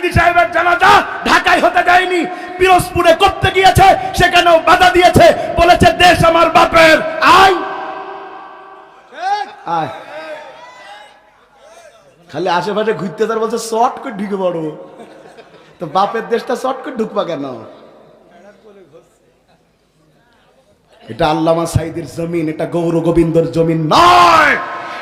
সাইদি সাহেবের জানাজা ঢাকায় হতে দেয়নি। পিরোজপুরে করতে গিয়েছে, সেখানেও বাধা দিয়েছে। বলেছে, দেশ আমার বাপের আয়। খালি আশেপাশে ঘুরতে তার বলছে, শর্ট করে ঢুকে পড়ো। তো বাপের দেশটা শর্ট করে ঢুকবা কেন? এটা আল্লামা সাইদের জমিন, এটা গৌর গোবিন্দর জমিন নয়।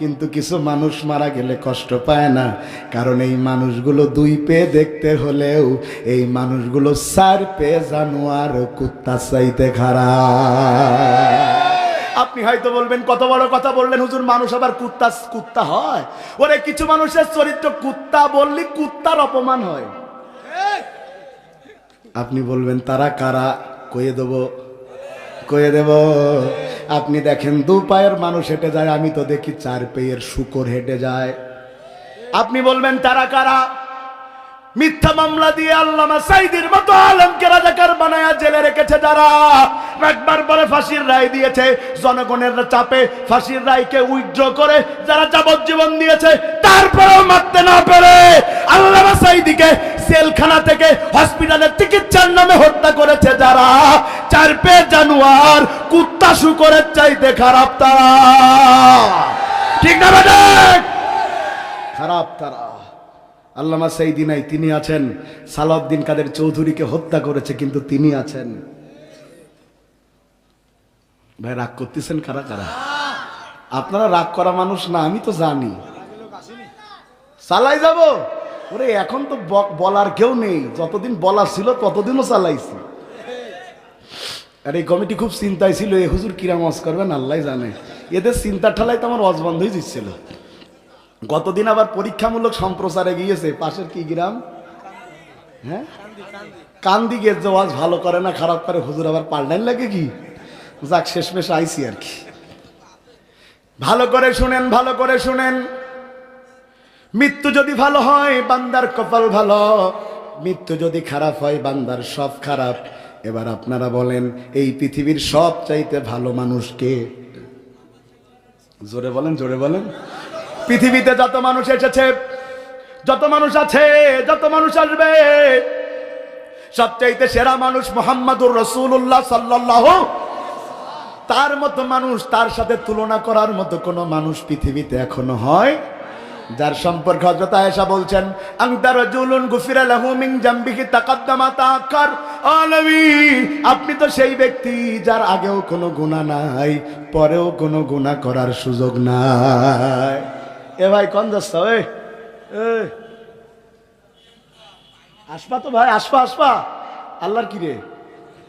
কিন্তু কিছু মানুষ মারা গেলে কষ্ট পায় না। কারণ এই মানুষগুলো দুই পে দেখতে হলেও এই মানুষগুলো চার পে জানোয়ার, কুত্তা চাইতে খারাপ আপনি হয়তো বলবেন, কত বড় কথা বললেন হুজুর, মানুষ আবার কুত্তা কুত্তা হয়। ওরে, কিছু মানুষের চরিত্র কুত্তা বললি কুত্তার অপমান হয়। আপনি বলবেন, তারা কারা? কয়ে দেব। কয়ে দেব। আপনি দেখেন দু পায়ের মানুষ হেঁটে যায়, আমি তো দেখি চার পেয়ের শুকর হেঁটে যায়। আপনি বলবেন, তারা কারা? মিথ্যা মামলা দিয়ে আল্লামা সাইদির মতো আলমকে রাজাকার বানায়া জেলে রেখেছে যারা। একবার পরে ফাঁসির রায় দিয়েছে, জনগণের চাপে ফাঁসির রায়কে উইথড্র করে যারা যাবজ্জীবন দিয়েছে, তারপরেও মারতে না পেরে আল্লামা সাইদিকে জেলখানা থেকে হসপিটালের চিকিৎসার নামে হত্যা করেছে যারা। চার পে জানুয়ার কুত্তা শুকরের চাইতে খারাপ তারা। ঠিক না খারাপ তারা। আল্লামা সেইদি নাই, তিনি আছেন। সালাউদ্দিন কাদের চৌধুরীকে হত্যা করেছে, কিন্তু তিনি আছেন। ভাই, রাগ করতেছেন কারা কারা? আপনারা রাগ করা মানুষ না, আমি তো জানি। চালাই যাব? ওরে, এখন তো বলার কেউ নেই। যতদিন বলার ছিল, ততদিনও চালাইছি। আর, এই কমিটি খুব চিন্তায় ছিল। এ হুজুর কিরাম অজ করবেন, আল্লাহ জানে। এদের চিন্তার ঠালাই তো আমার অজ বন্ধ হয়ে যাচ্ছিল গতদিন আবার পরীক্ষামূলক সম্প্রচারে গিয়েছে। পাশের কি গ্রাম? হ্যাঁ? কান্দি গিয়ে যে ওয়াজ ভালো করে না, খারাপ করে হুজুর আবার পাল্টাইন লাগে কি? যাক, শেষমেশ আইসি আর কি। ভালো করে শুনেন, ভালো করে শুনেন। মৃত্যু যদি ভালো হয়, বান্দার কপাল ভালো। মৃত্যু যদি খারাপ হয়, বান্দার সব খারাপ। এবার আপনারা বলেন, এই পৃথিবীর সব চাইতে ভালো মানুষকে জোরে বলেন জোরে বলেন। পৃথিবীতে যত মানুষ এসেছে, যত মানুষ আছে, যত মানুষ আসবে, সবচাইতে সেরা মানুষ মোহাম্মদুর রসুল্লাহ সাল্লাহ তার মতো মানুষ, তার সাথে তুলনা করার মতো কোনো মানুষ পৃথিবীতে এখনও হয় যার সম্পর্কে হযরত আয়েশা বলছেন আংতা রাজুলুন গুফিরা লাহু মিন জামবিহি তাকাদ্দামা তাআক্কার ও নবী আপনি তো সেই ব্যক্তি যার আগেও কোনো গুনাহ নাই, পরেও কোনো গুনাহ করার সুযোগ নাই। এ ভাই, কোন এ এ। আসবা তো ভাই, আসবা আসবা। আল্লাহর কি রে?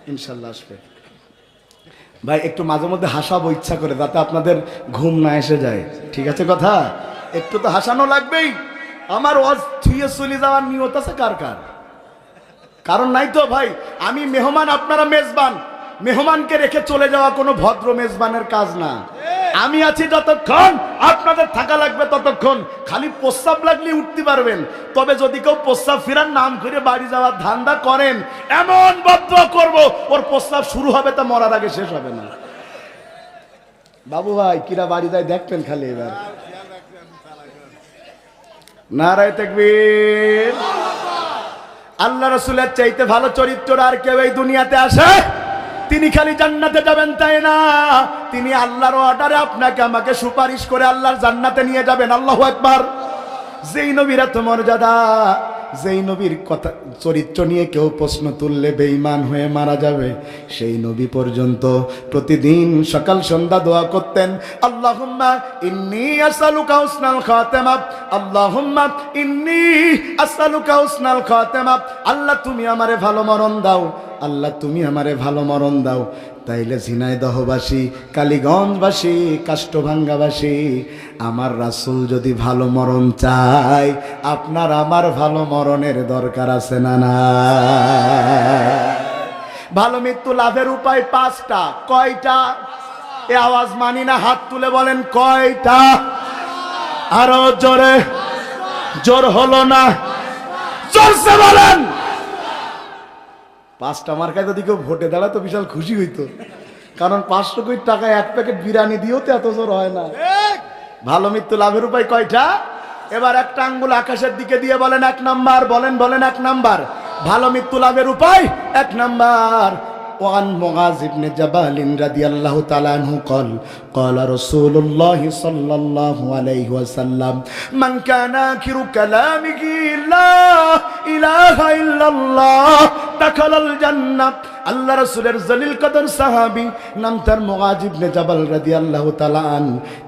ইনশাল্লাহ আসবে। ভাই, একটু মাঝে মধ্যে হাসাবো, ইচ্ছা করে, যাতে আপনাদের ঘুম না এসে যায়। ঠিক আছে কথা? একটু তো হাসানো লাগবেই। আমার ওয়াজ থুয়ে চলে যাওয়ার নিয়ত আছে কার কার? কারণ নাই তো ভাই, আমি মেহমান, আপনারা মেজবান। মেহমানকে রেখে চলে যাওয়া কোনো ভদ্র মেজবানের কাজ না। আমি আছি যতক্ষণ আপনাদের থাকা লাগবে ততক্ষণ। খালি প্রস্তাব লাগলে উঠতে পারবেন। তবে যদি কেউ প্রস্তাব ফেরার নাম করে বাড়ি যাওয়ার ধান্দা করেন, এমন বদ্ধ করব, ওর প্রস্তাব শুরু হবে তা মরার আগে শেষ হবে না। বাবু ভাই, কিরা বাড়ি যায় দেখবেন খালি এবার। নারায় তেকবীর। আল্লাহ রসুলের চাইতে ভালো চরিত্র আর কেউ এই দুনিয়াতে আসে? তিনি খালি জান্নাতে যাবেন তাই না? তিনি আল্লাহর অর্ডারে আপনাকে আমাকে সুপারিশ করে আল্লাহর জান্নাতে নিয়ে যাবেন। আল্লাহ একবার যেই নবীরা তো মর্যাদা যেই নবীর কথা, চরিত্র নিয়ে কেউ প্রশ্ন তুললে বেঈমান হয়ে মারা যাবে। সেই নবী পর্যন্ত প্রতিদিন সকাল সন্ধ্যা দোয়া করতেন, আল্লাহুম্মা ইন্নি আসালুকা হুসনাল খাতেমা আল্লাহুম্মা ইন্নি আসালুকা হুসনাল খাতেমা আল্লাহ তুমি আমারে ভালো মরণ দাও আল্লাহ তুমি আমারে ভালো মরণ দাও তাইলে ঝিনাইদহবাসী, কালীগঞ্জবাসী কাষ্টভাঙ্গাবাসী আমার রাসুল যদি ভালো মরণ চায়, আপনার আমার ভালো মরণের দরকার আছে না না ভালো মৃত্যু লাভের উপায় পাঁচটা, কয়টা? এ আওয়াজ মানি না, হাত তুলে বলেন কয়টা? আরও জোরে, জোর হলো না? জোরসে বলেন! পাঁচটা মার্কায় যদি কেউ ভোটে দাঁড়ায় তো বিশাল খুশি হইতো। কারণ পাঁচশো কোটি টাকায় এক প্যাকেট বিরিয়ানি দিয়েও তো এত জোর হয় না। ভালো মৃত্যু লাভের উপায় কয়টা? এবার একটা আঙ্গুল আকাশের দিকে দিয়ে বলেন এক নাম্বার বলেন বলেন এক নাম্বার। ভালো মৃত্যু লাভের উপায় এক নাম্বার। وعن معاذ بن جبل رضي الله تعالى عنه قال قال رسول الله صلى الله عليه وسلم من كان آخر كلامه لا إله إلا الله دخل الجنة আল্লাহ রসুলের জলিল কদর সাহাবি, নাম তার মুগাজিবনে জাবাল রাদি আল্লাহ তালান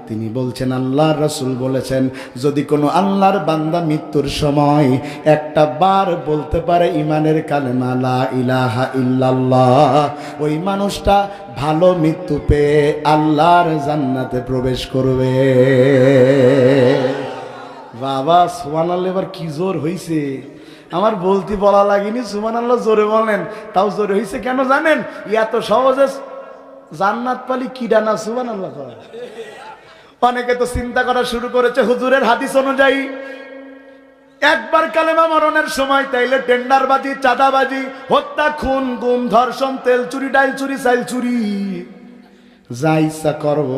তিনি বলছেন আল্লাহ রসুল বলেছেন, যদি কোনো আল্লাহর বান্দা মৃত্যুর সময় একটা বার বলতে পারে ইমানের কালেমা, লা ইলাহা ইল্লাল্লাহ, ওই মানুষটা ভালো মৃত্যু পেয়ে আল্লাহর জান্নাতে প্রবেশ করবে। বাবা সোমান আল্লাহ এবার কি জোর হইছে? আমার বলতে বলা লাগেনি সুমান আল্লাহ জোরে বলেন। তাও জোরে হয়েছে কেন জানেন? এত সহজে জান্নাত পালি কিডা না সুমান আল্লাহ অনেকে তো চিন্তা করা শুরু করেছে, হুজুরের হাদিস অনুযায়ী, একবার কালেমা মরণের সময় তাইলে টেন্ডার টেন্ডারবাজি, চাঁদাবাজি, হত্যা, খুন, গুম, ধর্ষণ, তেল চুরি, ডাইল চুরি চাইল চুরি। যা ইচ্ছা করব,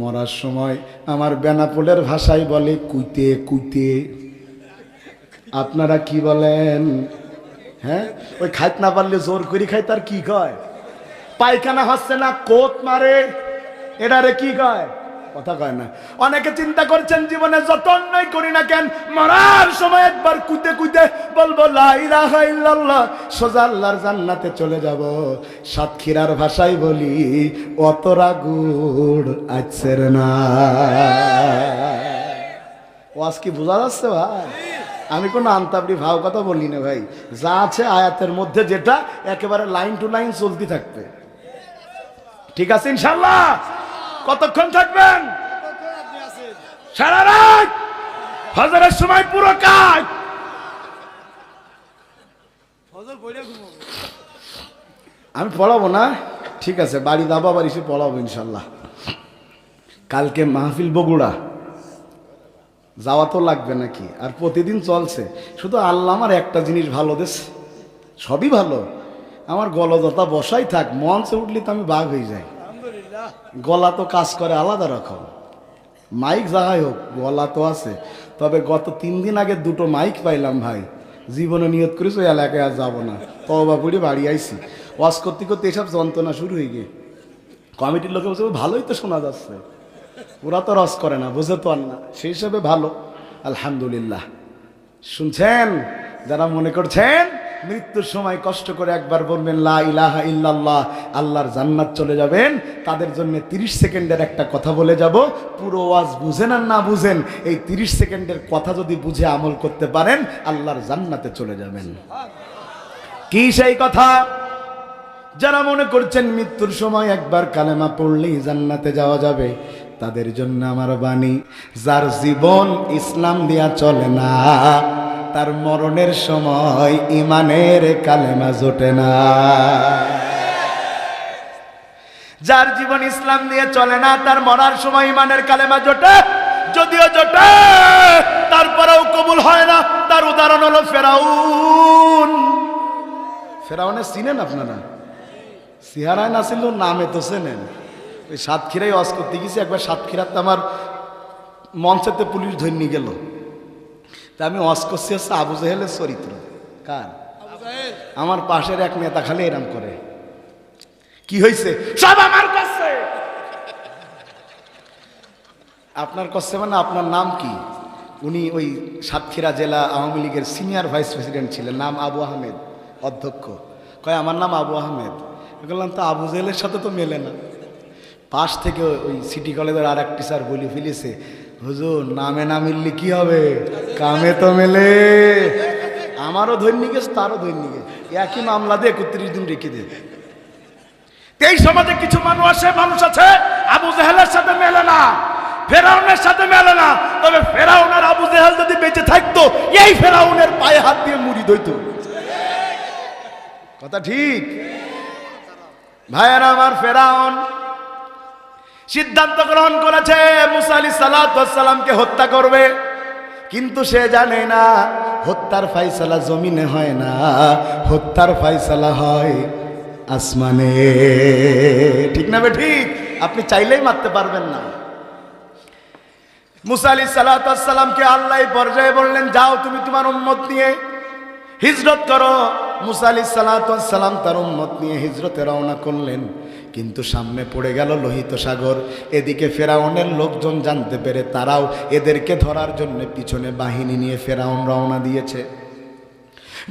মরার সময় আমার বেনাপোলের ভাষায় বলে, কুইতে কুইতে। আপনারা কি বলেন? হ্যাঁ? ওই খাইত না পারলে জোর করি খাই তার কি কয়? পায়খানা হচ্ছে না, কোত মারে? এটারে কি কয়? কথা কয় না। অনেকে চিন্তা করছেন, জীবনে যত অন্যায় করি না কেন, মরার সময় একবার কুইতে কুইতে বলব, লা ইলাহা ইল্লাল্লাহ, সোজা আল্লাহর জান্নাতে চলে যাব। সাতক্ষীরার ভাষায় বলি অতরা গুড় আছের না। ওয়াজ কি বোঝা যাচ্ছে ভাই? আমি কোনো আন্তাবড়ি ভাও কথা বলি না ভাই। যা আছে আয়াতের মধ্যে যেটা একেবারে লাইন টু লাইন চলতে থাকবে। ঠিক আছে ইনশাল্লাহ কতক্ষণ থাকবেন? সারা রাত? ফজরের সময় পুরো কাজ। আমি পড়াবো না? ঠিক আছে, বাড়ি দাবা বাড়ি সে পড়াবো ইনশাল্লাহ কালকে মাহফিল বগুড়া। যাওয়া তো লাগবে নাকি? আর প্রতিদিন চলছে। শুধু আল্লাহ আমার একটা জিনিস ভালো দেশ সবই ভালো। আমার গলদতা বসাই থাক মঞ্চে উঠলে তো আমি বাঘ হয়ে যাই। গলা তো কাজ করে আলাদা রকম। মাইক যাহাই হোক গলা তো আছে। তবে গত তিন দিন আগে দুটো মাইক পাইলাম ভাই। জীবনে নিয়ত করিস ওই এলাকায় আর যাব না। তবা পড়ি বাড়ি আইছি। ওয়াশ করতে করতে এসব যন্ত্রণা শুরু হয়ে গিয়ে। কমিটির লোকে বলছে ভালোই তো শোনা যাচ্ছে। ওরা তো রস করে না, বুঝে তো আর না। সেই হিসাবে ভালো। আলহামদুলিল্লাহ। শুনছেন? যারা মনে করছেন মৃত্যুর সময় কষ্ট করে একবার বলবেন, লা ইলাহা আল্লাহর জান্নাত চলে যাবেন, তাদের জন্য 30 সেকেন্ডের একটা কথা বলে যাব। পুরো ওয়াজ বুঝেন আর না বুঝেন, এই 30 সেকেন্ডের কথা যদি বুঝে আমল করতে পারেন, আল্লাহর জান্নাতে চলে যাবেন। কি সেই কথা? যারা মনে করছেন মৃত্যুর সময় একবার কালেমা পড়লেই জান্নাতে যাওয়া যাবে তাদের জন্য আমার বাণী, যার জীবন ইসলাম দিয়া চলে না, তার মরণের সময় ইমানের কালেমা জোটে না। যার জীবন ইসলাম দিয়ে চলে না, তার মরার সময় ইমানের কালেমা জোটে, যদিও জোটে, তারপরেও কবুল হয় না, তার উদাহরণ হলো ফেরাউন। ফেরাউনে চিনেন আপনারা? সিহারায় না ছিল নামে তো চেনেন। ওই সাতক্ষীরাই অস করতে গেছি একবার সাতক্ষীরাতে আমার মঞ্চেতে পুলিশ ধরে নিয়ে গেল। তা আমি অস করছি হচ্ছে আবু জাহেলের চরিত্র। কার? আমার পাশের এক নেতা খালি এরাম করে। কি হয়েছে সব আমার কাছে! আপনার কাছে মানে আপনার নাম কি? উনি ওই সাতক্ষীরা জেলা আওয়ামী লীগের সিনিয়র ভাইস প্রেসিডেন্ট ছিলেন নাম আবু আহমেদ অধ্যক্ষ। কয় আমার নাম আবু আহমেদ। বললাম তো আবু জেলের সাথে তো মেলে না। পাশ থেকে ওই সিটি কলেজের আর এক টিচার বলি ফেলেছে হুজুর নামে না মিললে কি হবে? কামে তো মেলে। আমারও ধৈর্য গেছে তারও ধৈর্য গেছে। একই মামলা দিয়ে একত্রিশ দিন রেখে দে। এই সমাজে কিছু মানুষ আছে মানুষ আছে আবু জেহেলের সাথে মেলে না ফেরাউনের সাথে মেলে না। তবে ফেরাউনের আবু জেহেল যদি বেঁচে থাকতো এই ফেরাউনের পায়ে হাত দিয়ে মুড়ি দইতো কথা ঠিক? ভাইয়েরা আমার ফেরাউন সিদ্ধান্ত গ্রহণ করেছে, মুসা আলী সালাতামকে হত্যা করবে। কিন্তু সে জানে না, হত্যার ফাইসালা জমিনে হয় না, হত্যার ফাইসালা হয় আসমানে। ঠিক না বে ঠিক? আপনি চাইলেই মারতে পারবেন না। মুসা আলী সালাতামকে আল্লাহ পর্যায়ে বললেন, যাও তুমি তোমার উন্মত নিয়ে হিজরত করো। মুসা আলী সালাতাম তার উন্মত নিয়ে হিজরতে রওনা করলেন। কিন্তু সামনে পড়ে গেল লোহিত সাগর। এদিকে ফেরাউনের লোকজন জানতে পেরে তারাও এদেরকে ধরার জন্য পিছনে বাহিনী নিয়ে ফেরাউন রওনা দিয়েছে।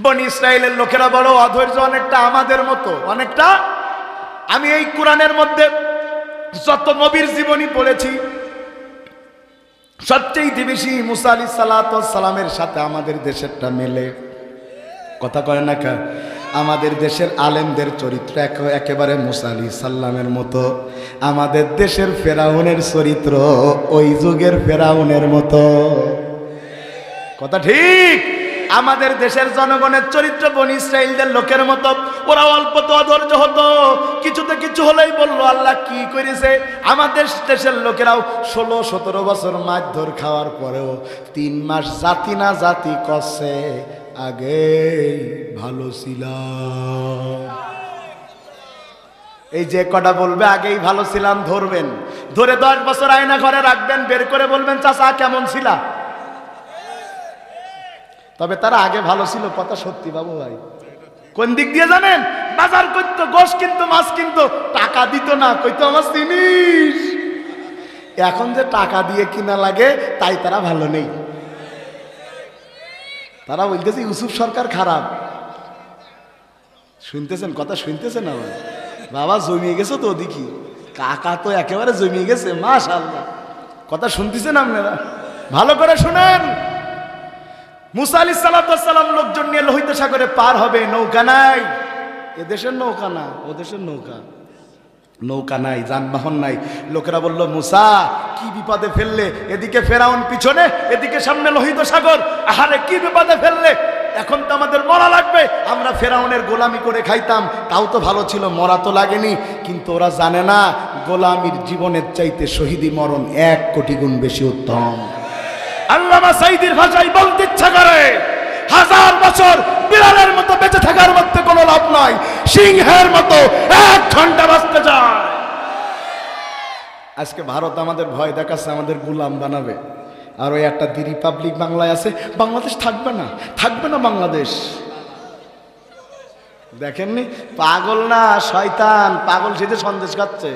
বন ইসরায়েলের লোকেরা বড় অধৈর্য অনেকটা আমাদের মতো, অনেকটা? আমি এই কোরআনের মধ্যে যত নবীর জীবনী পড়েছি, সবচেয়ে বেশি মুসা আলী সালামের সাথে আমাদের দেশেরটা মেলে। কথা কয় না কা? আমাদের দেশের আলেমদের চরিত্র একেবারে মুসা আলী সাল্লামের মতো। আমাদের দেশের ফেরাউনের চরিত্র ওই যুগের ফেরাউনের মতো। কথা ঠিক? আমাদের দেশের জনগণের চরিত্র বনি ইসরায়েলদের লোকের মতো। ওরা অল্প তো অধৈর্য হতো। কিছুতে কিছু হলেই বলল, আল্লাহ কি করেছে? আমাদের দেশের লোকেরাও ষোলো, সতেরো বছর মাছ ধর খাওয়ার পরেও তিন মাস জাতি না জাতি করছে। আগে ভালো ছিলাম। এই যে কটা বলবে, আগেই ভালো ছিলাম, ধরবেন। ধরে দশ বছর আয়না ঘরে রাখবেন, বের করে বলবেন, চাচা, কেমন ছিলা? তবে তারা আগে ভালো ছিল কথা সত্যি, বাবু ভাই। কোন দিক দিয়ে জানেন? বাজার করতো গোস কিন্তু, মাছ কিন্তু, টাকা দিত না, কইতো আমার জিনিস। এখন যে টাকা দিয়ে কিনা লাগে, তাই তারা ভালো নেই। তারা বলতেছে, ইউসুফ সরকার খারাপ। শুনতেছেন? কথা শুনতেছেন আমার বাবা, জমিয়ে গেছে তো দেখি কাকা তো একেবারে জমিয়ে গেছে মাশাল্লাহ কথা শুনতেছেন আপনারা? ভালো করে শুনেন। মুসা আলি সালাম লোকজন নিয়ে লোহিত সাগরে পার হবে, নৌকা নাই। এদেশের নৌকা না, ও দেশের নৌকা। নৌকা নাই, যানবাহন নাই। লোকেরা বলল, মুসা, কি বিপদে ফেললে? এদিকে ফেরাউন পিছনে, এদিকে সামনে লোহিত সাগর। আহারে, কি বিপদে ফেললে? এখন তো আমাদের মরা লাগবে। আমরা ফেরাউনের গোলামি করে খাইতাম। তাও তো ভালো ছিল, মরা তো লাগেনি। কিন্তু ওরা জানে না, গোলামির জীবনের চাইতে শহীদি মরণ এক কোটি গুণ বেশি উত্তম। আল্লামা সাইদির ভাষায় বলতে ইচ্ছা করে, হাজার বছর বিড়ালের মতো বেঁচে থাকার মধ্যে কোনো লাভ নাই। সিংহের মতো এক ঘণ্টা আজকে ভারত আমাদের ভয় দেখাচ্ছে, আমাদের গুলাম বানাবে। আর ওই একটা দি রিপাবলিক বাংলায় আছে, বাংলাদেশ থাকবে না থাকবে না বাংলাদেশ। দেখেননি? পাগল না, শয়তান, পাগল সেতে সন্দেশ খাচ্ছে।